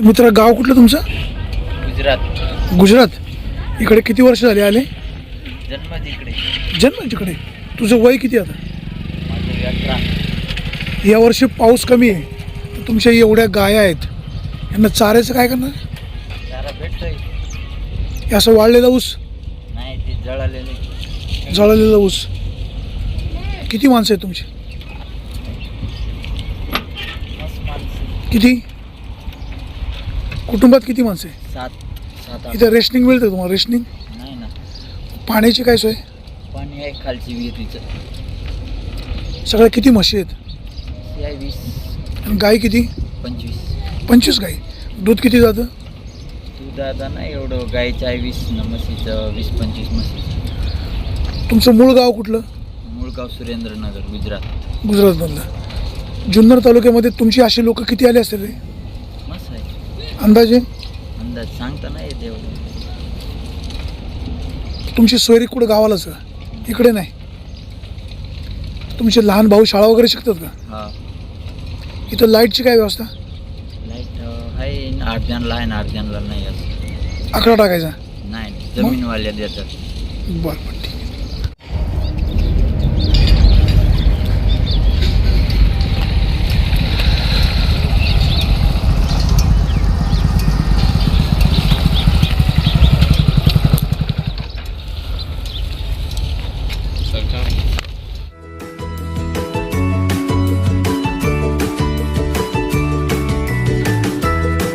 मित्र गाव कुठलं तुमचं? गुजरात. गुजरात. इकडे किती वर्ष झाले आले? जन्म तिकडे. जन्म तिकडे. तुझं वय किती आता? माझं अठरा यावर्षी पाऊस कमी आहे. तर तुमच्या एवढ्या गाया आहेत. यांना चारायचं काय करणार? भेटतोय. हे असं वाळलेला ऊस? नाही ते जळालेले जळलेला ऊस. किती माणसं आहेत तुमची? मस्त माणसं. किती? कुटुंबात किती माणसं आहे? सात सात आठ. इथं रेशनिंग मिळतं तुम्हाला? रेशनिंग? नाही ना. पाण्याची काय सोय? पाणी आहे खालची विहिरीचं. सगळ्या किती म्हशी आहेत? ते आहे वीस. आणि गाय किती? पंचवीस. पंचवीस गाई दूध किती जातं? दूध आता नाही एवढं. गाईचं आहे वीस न म्हशीचं वीस पंचवीस म्हशीचं तुमचं मूळ गाव कुठलं? मुळगाव सुरेंद्रनगर गुजरात. गुजरातमधलं. जुन्नर तालुक्यामध्ये तुमची अशी लोक किती आले असतील रे? अंदाजे? अंदाज सांगता नाही येत एवढं. तुमची सोयरी कुठं गावालाच का इकडे नाही. तुमचे लहान भाऊ शाळा वगैरे शिकतात का? हा. इथं लाईटची काय व्यवस्था? लाइट आहे. आठ जणला आहे आठ जणला नाही असं आकडा टाकायचा. नाही जमीनवाल्या देतात. बरं बरं ठीक.